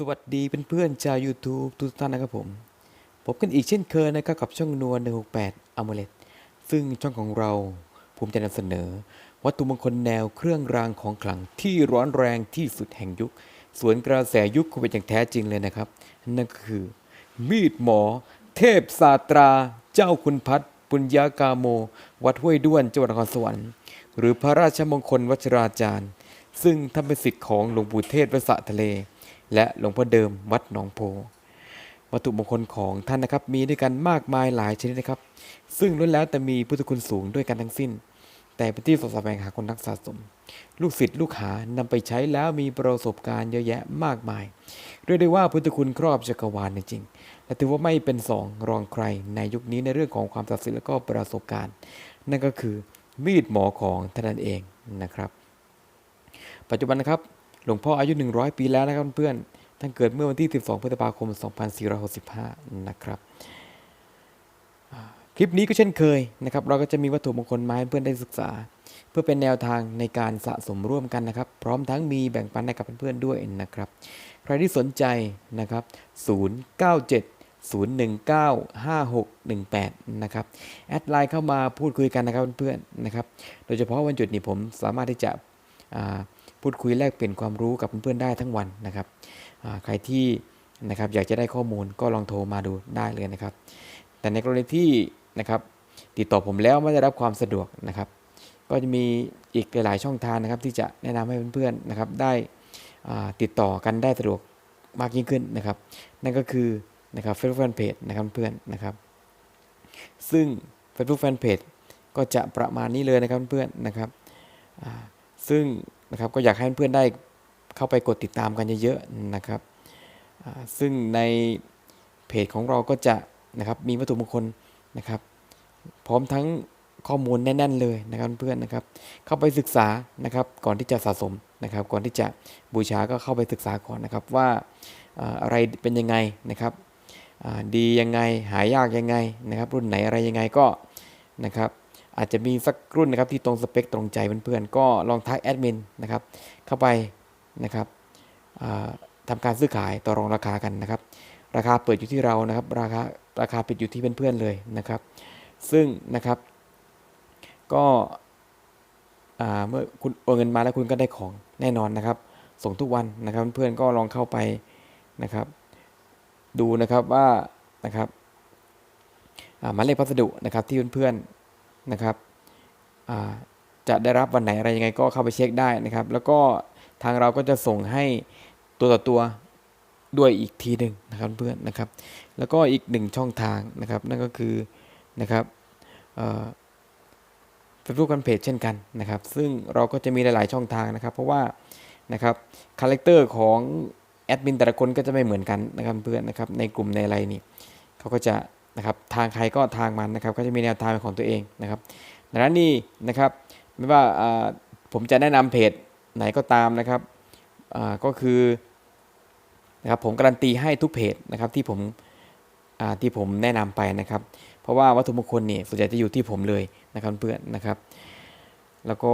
สวัสดีเเพื่อนๆชาว YouTube ทุกท่านนะครับผมพบกันอีกเช่นเคยนะครับกับช่องนวล168 a m u l e t ซึ่งช่องของเราภูมิใจนำเสนอ วัตถุมงคลแนวเครื่องรางของขลังที่ร้อนแรงที่สุดแห่งยุค สวนกระแสยุคโควิดอย่างแท้จริงเลยนะครับ นั่นก็คือ มีดหมอ เทพศาตรา เจ้าคุณพัฒน์ปุญญากาโม วัดห้วยด้วนจังหวัดนครสวรรค์หรือพระราชมงคลวัชราจารย์ ซึ่งท่านเป็นศิษย์ของหลวงปู่เทศวสะทะเล และหลวงพ่อเดิมวัดหนองโพ วัตถุมงคลของท่านนะครับ มีด้วยกันมากมายหลายชนิดนะครับ ซึ่งล้วนแล้วแต่มีพุทธคุณสูงด้วยกันทั้งสิ้น แต่เป็นที่สดแสวงหาคนนักสะสม ลูกศิษย์ลูกหานำไปใช้แล้วมีประสบการณ์เยอะแยะมากมาย เรียกได้ว่าพุทธคุณครอบจักรวาลจริงๆและถือว่าไม่เป็นสองรองใครในยุคนี้ในเรื่องของความศักดิ์สิทธิ์และก็ประสบการณ์ นั่นก็คือมีดหมอของท่านเองนะครับ ปัจจุบันนะครับ หลวงพ่ออายุ 100 ปีแล้วนะครับเพื่อนท่านเกิดเมื่อวันที่ 12 พฤษภาคม 2465 นะครับอ่าคลิปนี้ก็เช่นเคยนะครับ เราก็จะมีวัตถุมงคลมาให้เพื่อนได้ศึกษา เพื่อเป็นแนวทางในการสะสมร่วมกันนะครับ พร้อมทั้งมีแบ่งปันให้กับเพื่อนๆด้วยนะครับ ใครที่สนใจนะครับ 097 019 5618 นะครับ แอดไลน์เข้ามาพูดคุยกันนะครับเพื่อนๆนะครับ โดยเฉพาะวันหยุดนี้ผมสามารถที่จะ พูดคุยแลกเปลี่ยนความรู้กับเพื่อนๆได้ทั้งวันนะครับใครที่นะครับอยากจะได้ข้อมูลก็ลองโทรมาดูได้เลยนะครับ แต่ในกรณีที่นะครับติดต่อผมแล้วไม่ได้รับความสะดวกนะครับ ก็จะมีอีกหลายๆช่องทางนะครับ ที่จะแนะนำให้เพื่อนๆนะครับได้ติดต่อกันได้สะดวกมากยิ่งขึ้นนะครับ นั่นก็คือนะครับ Facebook Fanpage นะครับเพื่อนนะครับ ซึ่ง Facebook Fanpage ก็จะประมาณนี้เลยนะครับเพื่อนๆนะครับซึ่ง นะครับก็อยากให้เพื่อนๆได้เข้าไปกดติดตามกันเยอะๆนะครับซึ่งในเพจของเราก็จะนะครับมีวัตถุมงคลนะครับ พร้อมทั้งข้อมูลแน่น ๆ เลยนะครับเพื่อนๆนะครับ เข้าไปศึกษานะครับก่อนที่จะสะสมนะครับ ก่อนที่จะบูชาก็เข้าไปศึกษาก่อนนะครับว่าอะไรเป็นยังไงนะครับดียังไงหายากยังไงนะครับ รุ่นไหนอะไรยังไงก็นะครับ อาจจะมีสักรุ่นนะครับที่ตรงสเปคตรงใจเพื่อนๆก็ลองทักแอดมินนะครับเข้าไปนะครับอ่าทำการซื้อขายต่อรองราคากันนะครับ ราคาเปิดอยู่ที่เรานะครับ ราคาราคาปิดอยู่ที่เพื่อนๆเลยนะครับ ซึ่งนะครับก็เมื่อคุณโอนเงินมาแล้วคุณก็ได้ของแน่นอนนะครับ ส่งทุกวันนะครับเพื่อนๆก็ลองเข้าไปนะครับ ดูนะครับว่านะครับหมายเลขพัสดุนะครับที่เพื่อนๆ นะครับจะได้รับวันไหนอะไรยังไงก็เข้าไปเช็คได้นะครับ แล้วก็ทางเราก็จะส่งให้ตัวต่อตัวด้วยอีกทีหนึ่งนะครับเพื่อนนะครับ แล้วก็อีกหนึ่งช่องทางนะครับ นั่นก็คือนะครับเฟซบุ๊กกันเพจเช่นกันนะครับ ซึ่งเราก็จะมีหลายๆช่องทางนะครับ เพราะว่านะครับคาแรคเตอร์ของแอดมินแต่ละคนก็จะไม่เหมือนกันนะครับเพื่อนนะครับในกลุ่มในอะไรนี่เขาก็จะ นะครับทางใครก็ทางมันนะครับก็จะมีแนวทางของตัวเองนะครับดังนั้นนี่นะครับไม่ว่าผมจะแนะนำเพจไหนก็ตามนะครับก็คือนะครับผมการันตีให้ทุกเพจนะครับที่ผมที่ผมแนะนำไปนะครับ เพราะว่าวัตถุมงคลเนี่ยส่วนใหญ่จะอยู่ที่ผมเลยนะครับเพื่อนนะครับแล้วก็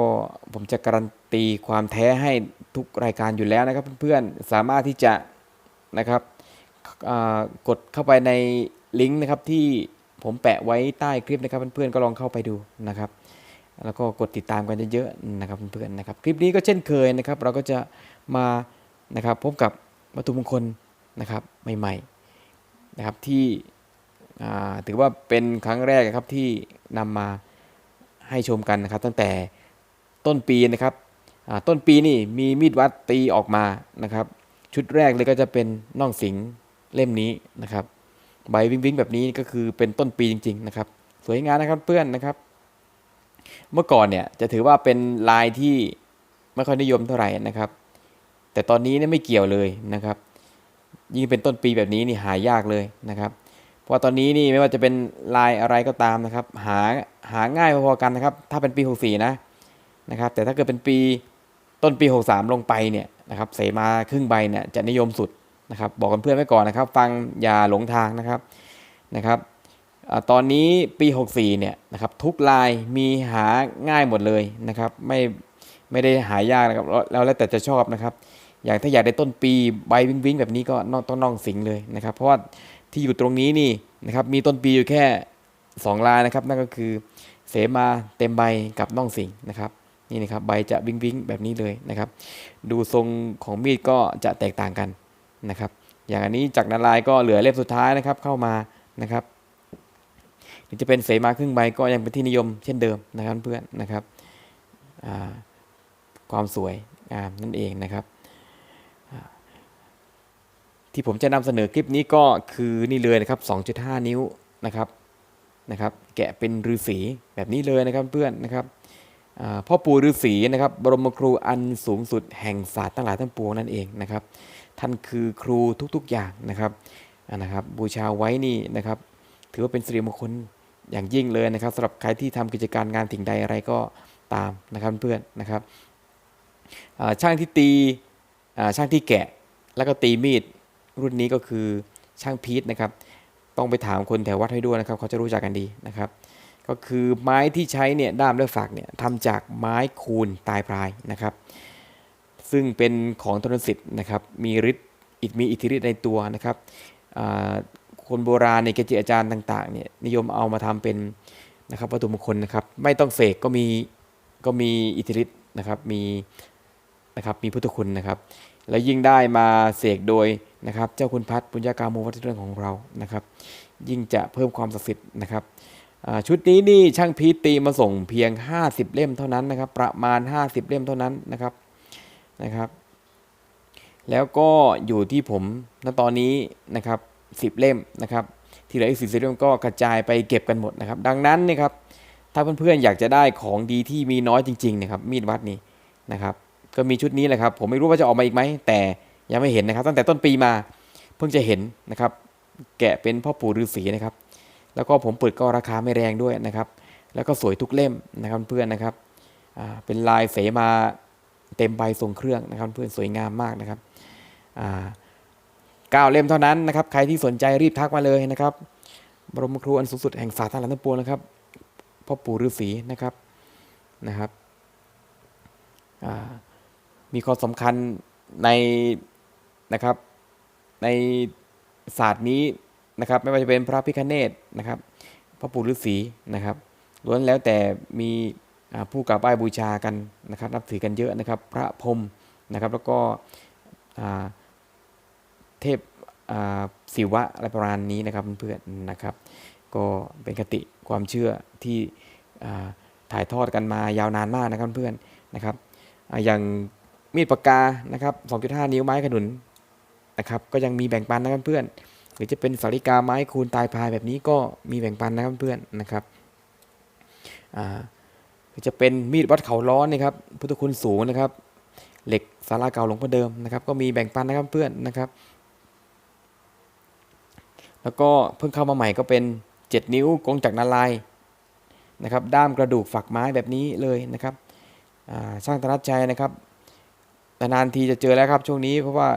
ผมจะการันตีความแท้ให้ทุกรายการอยู่แล้วนะครับเพื่อนๆสามารถที่จะนะครับกดเข้าไปใน ลิงก์นะครับที่ผมแปะไว้ใต้คลิปนะครับเพื่อนๆก็ลองเข้าไปดูนะครับ แล้วก็กดติดตามกันเยอะๆนะครับเพื่อนๆนะครับ คลิปนี้ก็เช่นเคยนะครับ เราก็จะมานะครับพบกับวัตถุมงคลนะครับใหม่ๆนะครับที่ถือว่าเป็นครั้งแรกครับที่นำมาให้ชมกันนะครับ ตั้งแต่ต้นปีนะครับต้นปีนี่มีมีดวัดตีออกมานะครับ ชุดแรกเลยก็จะเป็นน่องสิงเล่มนี้นะครับ ใบวิงวิงแบบนี้ก็คือเป็นต้นปีจริงๆนะครับสวยงามนะครับเพื่อนนะครับ เมื่อก่อนเนี่ยจะถือว่าเป็นลายที่ไม่ค่อยนิยมเท่าไหร่นะครับ แต่ตอนนี้เนี่ยไม่เกี่ยวเลยนะครับ ยิ่งเป็นต้นปีแบบนี้นี่หายากเลยนะครับ เพราะว่าตอนนี้นี่ไม่ว่าจะเป็นลายอะไรก็ตามนะครับ หาหาง่ายพอๆกันนะครับ ถ้าเป็นปี 64 นะนะครับ แต่ถ้าเกิดเป็นปีต้นปี 63 ลงไปเนี่ยนะครับเสมาครึ่งใบเนี่ยจะนิยมสุด นะครับบอกกันเพื่อนไว้ก่อนนะครับ ฟังอย่าหลงทางนะครับนะครับอตอนนี้ปี 64เนี่ยนะครับทุกลายมีหาง่ายหมดเลยนะครับไม่ไม่ได้หายากนะครับแล้วแล้วแต่จะชอบนะครับอย่างถ้าอยากได้ต้นปีใบวิ้งวิ้งแบบนี้ก็นต้องน่องสิงเลยนะครับเพราะว่าที่อยู่ตรงนี้นี่นะครับมีต้นปีอยู่แค่สองลายนะครับนั่นก็คือเสมาเต็มใบกับน่องสิงนะครับนี่นะครับใบจะวิ้งวิ้งแบบนี้เลยนะครับดูทรงของมีดก็จะแตกต่างกัน นะครับ อย่างอันนี้จากนารายก็เหลือเล่มสุดท้ายนะครับเข้ามานะครับหรือจะเป็นเสมาครึ่งใบก็ยังเป็นที่นิยมเช่นเดิมนะครับเพื่อนนะครับความสวยงามนั่นเองนะครับที่ผมจะนำเสนอคลิปนี้ก็คือนี่เลยนะครับ 2.5 นิ้วนะครับนะครับแกะเป็นฤาษีแบบนี้เลยนะครับเพื่อนนะครับพ่อปู่ฤาษีนะครับบรมครูอันสูงสุดแห่งศาสตร์ทั้งหลายทั้งปวงนั่นเองนะครับ ท่านคือครูทุกๆอย่างนะครับนะครับบูชาไว้นี่นะครับ ถือว่าเป็นสิริมงคลอย่างยิ่งเลยนะครับสำหรับใครที่ทำกิจการงานถึงใดอะไรก็ตามนะครับเพื่อนนะครับช่างที่ตีช่างที่แกะแล้วก็ตีมีดรุ่นนี้ก็คือช่างพีทนะครับ ต้องไปถามคนแถววัดให้ด้วยนะครับ เขาจะรู้จักกันดีนะครับ ก็คือไม้ที่ใช้เนี่ยด้ามและฝักเนี่ยทำจากไม้คูนตายพรายนะครับ ซึ่งเป็นของทนสิทธิ์นะครับมีฤทธิ์อิทมีอิทธิฤทธิ์ในตัวนะครับคนโบราณในเกจิอาจารย์ต่างๆเนี่ยนิยมเอามาทำเป็นนะครับวัตถุมงคลนะครับไม่ต้องเสกก็มีก็มีอิทธิฤทธิ์นะครับมีนะครับมีพุทธคุณนะครับ แล้วยิ่งได้มาเสกโดยนะครับเจ้าคุณพัฒน์ปุญญากาโมวัตถุเรื่องของเรานะครับ ยิ่งจะเพิ่มความศักดิ์สิทธิ์นะครับชุดนี้นี่ช่างพีตีมาส่งเพียง 50 เล่มเท่านั้นนะครับ ประมาณ 50 เล่มเท่านั้นนะครับ นะครับ แล้วก็อยู่ที่ผมณตอนนี้นะครับ10 เล่มนะครับที่เหลืออีกสิบเล่มก็กระจายไปเก็บกันหมดนะครับ ดังนั้นนะครับถ้าเพื่อนๆอยากจะได้ของดีที่มีน้อยจริงๆนะครับมีดวัดนี้นะครับก็มีชุดนี้แหละครับ ผมไม่รู้ว่าจะออกมาอีกไหมแต่ยังไม่เห็นนะครับ ตั้งแต่ต้นปีมาเพิ่งจะเห็นนะครับ แกะเป็นพ่อปู่ฤาษีนะครับ แล้วก็ผมเปิดก็ราคาไม่แรงด้วยนะครับ แล้วก็สวยทุกเล่มนะครับเพื่อนนะครับเป็นลายเสมา เต็มใบทรงเครื่องนะครับเพื่อนสวยงามมากนะครับเก้าเล่มเท่านั้นนะครับ ใครที่สนใจรีบทักมาเลยนะครับบรมครูอันสูงสุดแห่งศาสตร์ทั้งหลายทั้งปวงนะครับพ่อปู่ฤาษีนะครับนะครับมีความสำคัญในนะครับในศาสตร์นี้นะครับ ไม่ว่าจะเป็นพระพิฆเนศนะครับพ่อปู่ฤาษีนะครับล้วนแล้วแต่มี ผู้กราบไหว้บูชากันนะครับ นับถือกันเยอะนะครับ พระพรมนะครับ แล้วก็เทพศิวะอะไรประมาณนี้นะครับเพื่อนๆนะครับ ก็เป็นคติความเชื่อที่ถ่ายทอดกันมายาวนานมากนะครับเพื่อนนะครับ อย่างมีดปากกานะครับ2.5 นิ้วไม้ขนุนนะครับ ก็ยังมีแบ่งปันนะครับเพื่อนหรือจะเป็นสาริกาไม้คูณตายพายแบบนี้ก็มีแบ่งปันนะครับเพื่อนนะครับอ่า จะเป็นมีดวัดเขาร้อนนะครับพุทธคุณสูงนะครับ เหล็กสาราเก่าหลวงพ่อเดิมนะครับ ก็มีแบ่งปันนะครับเพื่อนนะครับ แล้วก็เพิ่งเข้ามาใหม่ก็เป็น 7 นิ้วกงจากนารายนะครับ ด้ามกระดูกฝักไม้แบบนี้เลยนะครับอ่าช่างธนัดใจนะครับนานทีจะเจอแล้วครับช่วงนี้เพราะว่า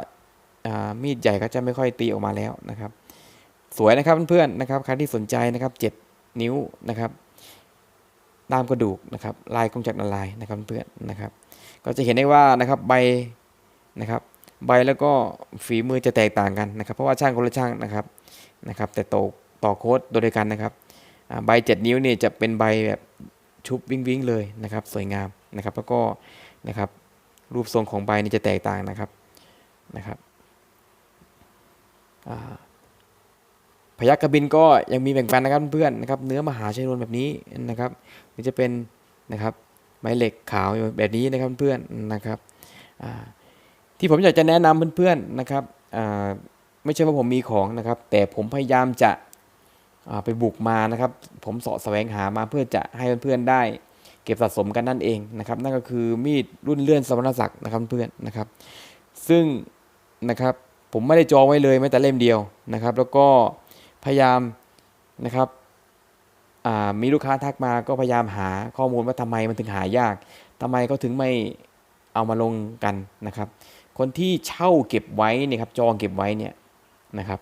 อ่ามีดใหญ่ก็จะไม่ค่อยตีออกมาแล้วนะครับ สวยนะครับเพื่อนๆนะครับใครที่สนใจนะครับ 7 นิ้วนะครับ ด้ามกระดูกนะครับลายกงจากรนารายนะครับเพื่อนนะครับ ก็จะเห็นได้ว่านะครับใบนะครับใบแล้วก็ฝีมือจะแตกต่างกันนะครับ เพราะว่าช่างคนละช่างนะครับนะครับ แต่ต่อต่อโค้ดโดยเดียวกันนะครับใบ 7 นิ้วเนี่ยจะเป็นใบแบบชุบวิงวิงเลยนะครับ สวยงามนะครับ แล้วก็นะครับรูปทรงของใบนี่จะแตกต่างนะครับนะครับอ่า พยัคฆ์กระบินก็ยังมีแบ่งปันนะครับเพื่อนนะครับเนื้อมหาชัยนวลแบบนี้นะครับหรือจะเป็นนะครับไม้เหล็กขาวแบบนี้นะครับเพื่อนนะครับที่ผมอยากจะแนะนำเพื่อนๆนะครับไม่ใช่ว่าผมมีของนะครับ แต่ผมพยายามจะไปบุกมานะครับ ผมเสาะแสวงหามาเพื่อจะให้เพื่อนๆได้ เก็บสะสมกันนั่นเองนะครับ นั่นก็คือมีดรุ่นเลื่อนสวรรณศักดิ์นะครับเพื่อนนะครับ ซึ่งนะครับผมไม่ได้จองไว้เลยแม้แต่เล่มเดียวนะครับ แล้วก็ พยายามนะครับมีลูกค้าทักมาก็พยายามหาข้อมูลว่าทำไมมันถึงหายากทำไมเขาถึงไม่เอามาลงกันนะครับ คนที่เช่าเก็บไว้เนี่ยครับจองเก็บไว้เนี่ยนะครับ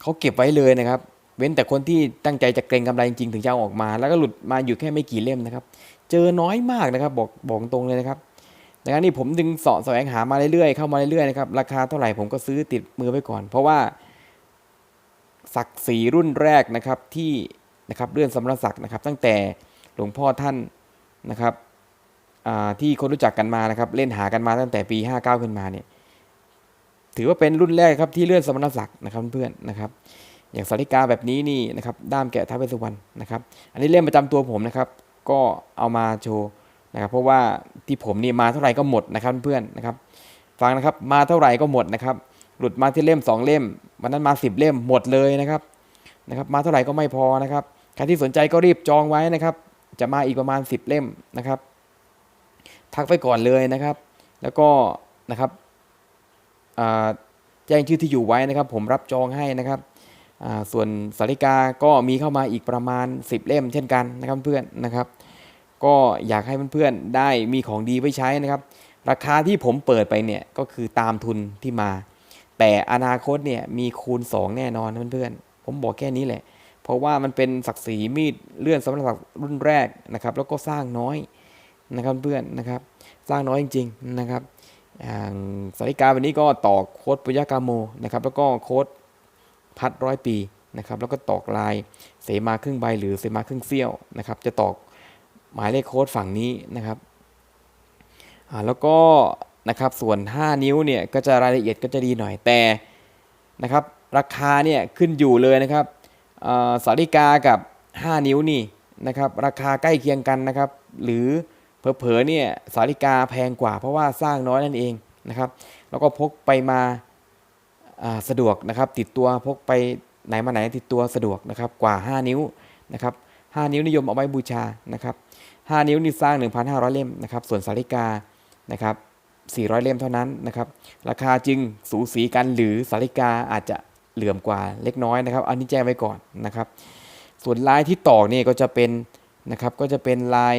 เขาเก็บไว้เลยนะครับ เว้นแต่คนที่ตั้งใจจะเกรงกำไรจริงๆถึงจะเอาออกมา แล้วก็หลุดมาอยู่แค่ไม่กี่เล่มนะครับ เจอน้อยมากนะครับบอกบอกตรงเลยนะครับดังนั้นนี่ผมดึงเสาะแสวงหามาเรื่อยๆเข้ามาเรื่อยๆนะครับราคาเท่าไหร่ผมก็ซื้อติดมือไว้ก่อน เพราะว่า ศักดิ์ศรีรุ่นแรกนะครับที่นะครับเลื่อนสมณศักดิ์นะครับ ตั้งแต่หลวงพ่อท่านนะครับที่คนรู้จักกันมานะครับ เล่นหากันมาตั้งแต่ปี 59 ขึ้นมาเนี่ยถือว่าเป็นรุ่นแรกครับที่เลื่อนสมณศักดิ์นะครับเพื่อนนะครับ อย่างสาริกาแบบนี้นี่นะครับด้ามแกะท้าเวสุวรรณนะครับ อันนี้เล่มประจำตัวผมนะครับ ก็เอามาโชว์นะครับ เพราะว่าที่ผมนี่มาเท่าไหร่ก็หมดนะครับเพื่อนนะครับ ฟังนะครับมาเท่าไหร่ก็หมดนะครับ หลุดมาที่เล่มสองเล่ม วันนั้นมาสิบเล่มหมดเลยนะครับนะครับ มาเท่าไหร่ก็ไม่พอนะครับใครที่สนใจก็รีบจองไว้นะครับ จะมาอีกประมาณ 10 เล่มนะครับ ทักไปก่อนเลยนะครับ แล้วก็นะครับแจ้งชื่อที่อยู่ไว้นะครับ ผมรับจองให้นะครับส่วนสาริกาก็มีเข้ามาอีกประมาณ 10 เล่มเช่นกันนะครับเพื่อนนะครับ ก็อยากให้เพื่อนๆได้มีของดีไว้ใช้นะครับ ราคาที่ผมเปิดไปเนี่ยก็คือตามทุนที่มา แต่อนาคตเนี่ยมีคูณ 2 แน่นอนเพื่อนๆ ผมบอกแค่นี้แหละ เพราะว่ามันเป็นศักดิ์ศรีมีดเลื่อนสำหรับรุ่นแรกนะครับ แล้วก็สร้างน้อยนะครับเพื่อนนะครับ สร้างน้อยจริงๆนะครับอย่างสาริกาวันนี้ก็ตอกโค้ดปุยกาโมนะครับ แล้วก็โค้ดพัดร้อยปีนะครับ แล้วก็ตอกลายเสมาครึ่งใบหรือเสมาครึ่งเสี้ยวนะครับ จะตอกหมายเลขโค้ดฝั่งนี้นะครับแล้วก็ นะครับส่วน 5 นิ้วเนี่ยก็จะรายละเอียดก็จะดีหน่อยแต่นะครับราคาเนี่ยขึ้นอยู่เลยนะครับสาริกากับ 5 นิ้วนี่นะครับราคาใกล้เคียงกันนะครับ หรือเผลอๆเนี่ยสาริกาแพงกว่าเพราะว่าสร้างน้อยนั่นเองนะครับแล้วก็พกไปมาอ่าสะดวกนะครับติดตัวพกไปไหนมาไหนติดตัวสะดวกนะครับกว่า 5 นิ้วนะครับ5นิ้วนิยมเอาไว้บูชานะครับ5นิ้วนี่สร้าง 1,500 เล่มนะครับส่วนสาริกานะครับ 400 เล่มเท่านั้นนะครับ ราคาจึงสูสีกันหรือสาริกาอาจจะเหลื่อมกว่าเล็กน้อยนะครับ อันนี้แจ้งไว้ก่อนนะครับ ส่วนลายที่ตอกนี่ก็จะเป็นนะครับก็จะเป็นลาย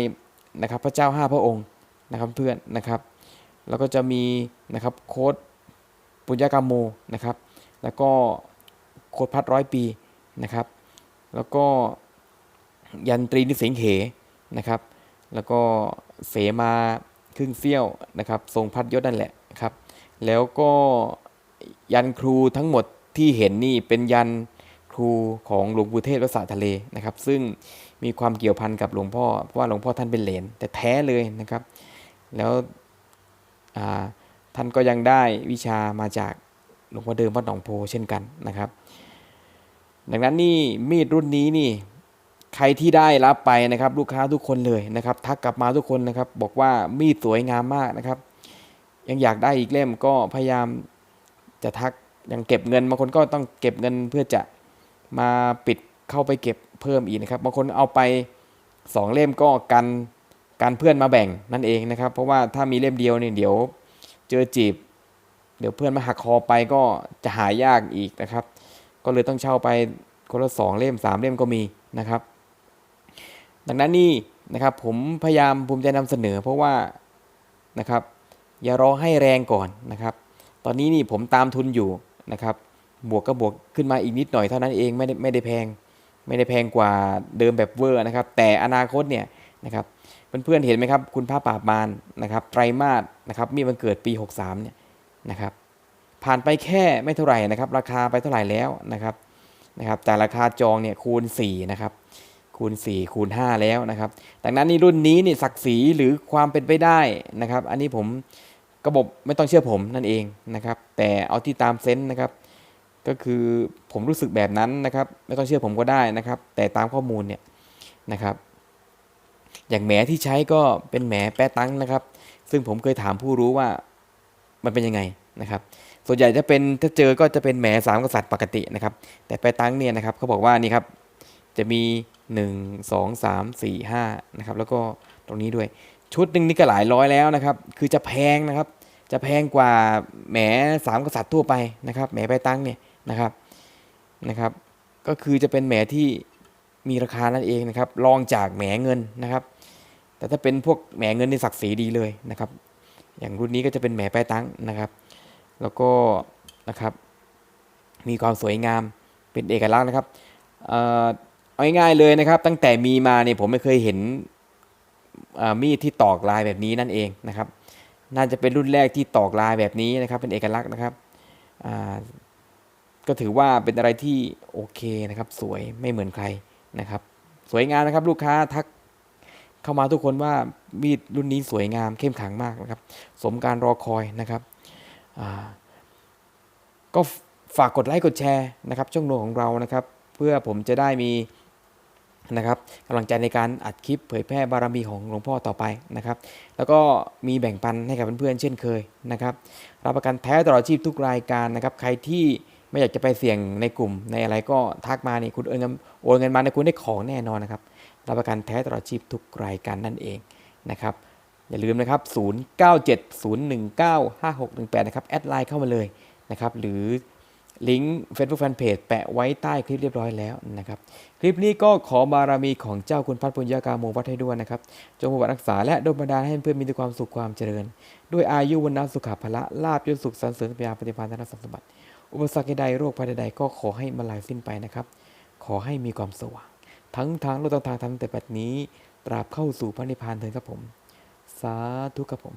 นะครับพระเจ้าห้าพระองค์นะครับเพื่อนนะครับ แล้วก็จะมีนะครับโค้ดปุญญากรรมโมนะครับ แล้วก็โค้ดพัดร้อยปีนะครับ แล้วก็ยันตรีนิสิงเหนะครับ แล้วก็เสมา ครึ่งเสี้ยวนะครับทรงพัดยศนั่นแหละครับ แล้วก็ยันครูทั้งหมดที่เห็นนี่เป็นยันครูของหลวงปู่เทศวัดสระทะเลนะครับ ซึ่งมีความเกี่ยวพันกับหลวงพ่อเพราะว่าหลวงพ่อท่านเป็นเหลนแต่แท้เลยนะครับ แล้วท่านก็ยังได้วิชามาจากหลวงพ่อเดิมวัดหนองโพเช่นกันนะครับ ดังนั้นนี่มีดรุ่นนี้นี่ ใครที่ได้รับไปนะครับ ลูกค้าทุกคนเลยนะครับ ทักกลับมาทุกคนนะครับ บอกว่ามีดสวยงามมากนะครับ ยังอยากได้อีกเล่มก็พยายามจะทักยังเก็บเงินบางคนก็ต้องเก็บเงินเพื่อจะมาปิดเข้าไปเก็บเพิ่มอีกนะครับบางคนเอาไปสองเล่มก็กันกันเพื่อนมาแบ่งนั่นเองนะครับ เพราะว่าถ้ามีเล่มเดียวเนี่ยเดี๋ยวเจอจีบ เดี๋ยวเพื่อนมาหักคอไปก็จะหายากอีกนะครับ ก็เลยต้องเช่าไปคนละสองเล่มสามเล่มก็มีนะครับ ดังนั้นนี่นะครับผมพยายามภูมิใจนำเสนอ เพราะว่านะครับอย่ารอให้แรงก่อนนะครับ ตอนนี้นี่ผมตามทุนอยู่นะครับ บวกก็บวกขึ้นมาอีกนิดหน่อยเท่านั้นเองไม่ได้ไม่ได้แพง ไม่ได้แพงกว่าเดิมแบบเวอร์นะครับ แต่อนาคตเนี่ยนะครับเพื่อนๆเห็นไหมครับ คุณพระปราบมารนะครับ ไตรมาสนะครับมีวันเกิดปี 63เนี่ยนะครับ ผ่านไปแค่ไม่เท่าไหร่นะครับ ราคาไปเท่าไหร่แล้วนะครับนะครับ แต่ราคาจองเนี่ยคูณ4นะครับ คูณ 4 คูณ 5 แล้วนะครับดังนั้นนี่รุ่นนี้นี่ศักดิ์ศรีหรือความเป็นไปได้นะครับ อันนี้ผมก็บอกไม่ต้องเชื่อผมนั่นเองนะครับ แต่เอาที่ตามเซนส์นะครับ ก็คือผมรู้สึกแบบนั้นนะครับ ไม่ต้องเชื่อผมก็ได้นะครับ แต่ตามข้อมูลเนี่ยนะครับ อย่างแหมที่ใช้ก็เป็นแหมแปะตั้งนะครับ ซึ่งผมเคยถามผู้รู้ว่ามันเป็นยังไงนะครับส่วนใหญ่จะเป็นถ้าเจอก็จะเป็นแหมสามกษัตริย์ปกตินะครับ แต่แปะตั้งเนี่ยนะครับเขาบอกว่านี่ครับจะมี 1 2 3 4 5นะครับแล้วก็ตรงนี้ด้วยชุดหนึ่งนี่ก็หลายร้อยแล้วนะครับ คือจะแพงนะครับ จะแพงกว่าแหมสามกษัตริย์ทั่วไปนะครับแหมไปตั้งเนี่ยนะครับนะครับ ก็คือจะเป็นแหมที่มีราคานั่นเองนะครับรองจากแหมเงินนะครับ แต่ถ้าเป็นพวกแหมเงินในศักดิ์ศรีดีเลยนะครับ อย่างรุ่นนี้ก็จะเป็นแหมไปตั้งนะครับ แล้วก็นะครับ มีความสวยงามเป็นเอกลักษณ์นะครับ เอาง่ายๆเลยนะครับ ตั้งแต่มีมาเนี่ยผมไม่เคยเห็นมีดที่ตอกลายแบบนี้นั่นเองนะครับ น่าจะเป็นรุ่นแรกที่ตอกลายแบบนี้นะครับ เป็นเอกลักษณ์นะครับก็ถือว่าเป็นอะไรที่โอเคนะครับ สวยไม่เหมือนใครนะครับ สวยงามนะครับ ลูกค้าทักเข้ามาทุกคนว่ามีดรุ่นนี้สวยงามเข้มขังมากนะครับ สมการรอคอยนะครับก็ฝากกดไลค์กดแชร์นะครับ ช่องโนของเรานะครับ เพื่อผมจะได้มี นะครับกำลังใจในการอัดคลิปเผยแพร่บารมีของหลวงพ่อต่อไปนะครับ แล้วก็มีแบ่งปันให้กับเพื่อนๆเช่นเคยนะครับ รับประกันแท้ตลอดชีพทุกรายการนะครับ ใครที่ไม่อยากจะไปเสี่ยงในกลุ่มในอะไรก็ทักมานี่คุณโอนเงินโอนเงินมาในคุณได้ของแน่นอนนะครับ รับประกันแท้ตลอดชีพทุกรายการนั่นเองนะครับ อย่าลืมนะครับ 0970195618 นะครับ แอดไลน์เข้ามาเลยนะครับ หรือ ลิงก์ Facebook Fanpage แปะไว้ใต้คลิปเรียบร้อยแล้วนะครับ คลิปนี้ก็ขอบารมีของเจ้าคุณพัฒปุญญากาโมวัดให้ด้วยนะครับ จงปกปักรักษาและดลบันดาลให้เพื่อนมีแต่ความสุขความเจริญ ด้วยอายุวันนะสุขภาละลาบยศสุขสรรเสริญปัญญาปฏิภาณธนสมบัติ อุปสรรคใดโรคภัยใดก็ขอให้มาลายสิ้นไปนะครับ ขอให้มีความสว่างทั้งทางโลกทางธรรมแต่ปัจนี้ ตราบเข้าสู่พระนิพพานเถิดครับผม สาธุครับผม